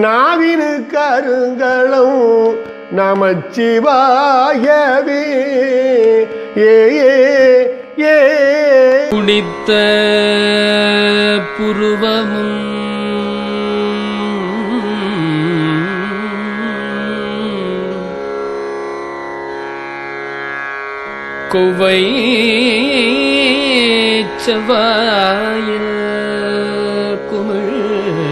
நாவினு கருங்களும் நமச்சிவாயவே. ஏ ஏ குடித்த புருவமும் குவை செவ்வாயில் குமிழ்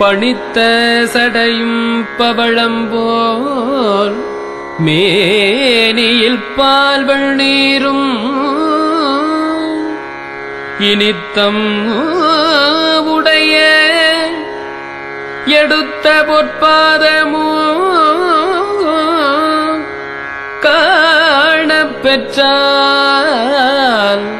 பணித்த சடையும் பவளம்போல் மேனியில் பால்வள் நீரும். இனித்தம் உடைய எடுத்த பொற்பாதமோ காணப்பெற்றான்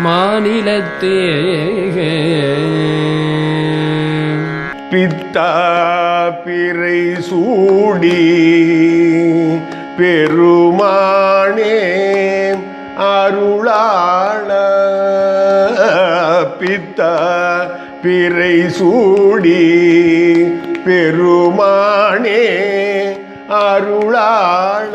மாநிலத்தே பித்தா பிறை சூடி பெருமானே அருளாள. பித்தா பிறை சூடி பெருமானே அருளாள.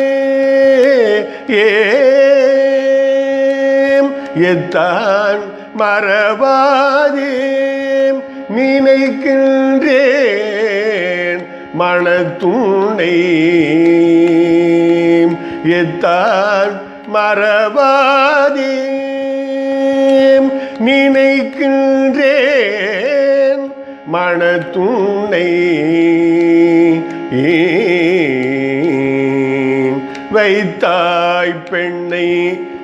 ஏம் எத்தான் மறவாதே நினைக்கின்றேன் மனத்துணை எத்தான் மறவாதே நினைக்கின்றேன் மணத்துணை வைத்தாய் பெண்ணை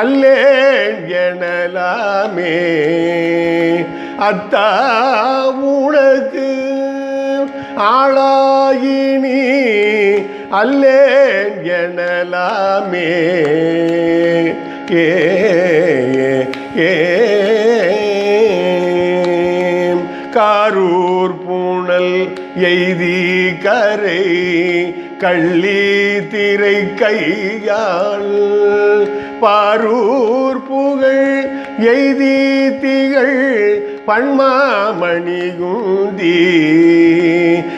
அல்லேன் எனலாமே. அத்தா உனக்கு ஆளாயினி. அல்லேன் எனலாமே. ஏ ஏ காரூர் பூணல் எய்தி கரை கள்ளி திரை கையாள் பாரூர் புகழ் எய்தி திகழ் பன்மாமணிகுந்தி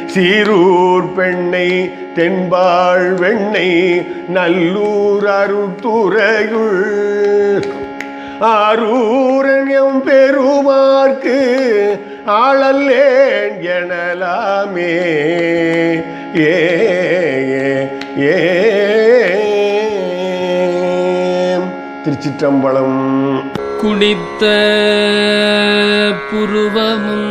சீரூர் பெண்ணை தென்பாள் வெண்ணை நல்லூர் அருத்துறையுள் ஆரூரண்யம் பெருமார்க்கு ஆளல்லேன் எனலாமே. ஏ ஏ, திருச்சிற்றம்பலம். குடித்த புருவமும்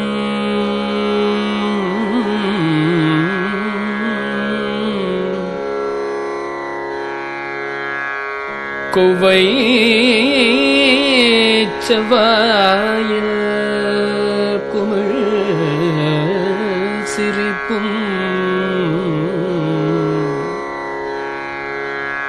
கொவை செவ்வாயில்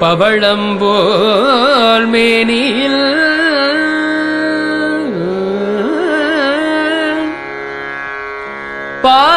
பவளம்போல் மேனியில். பா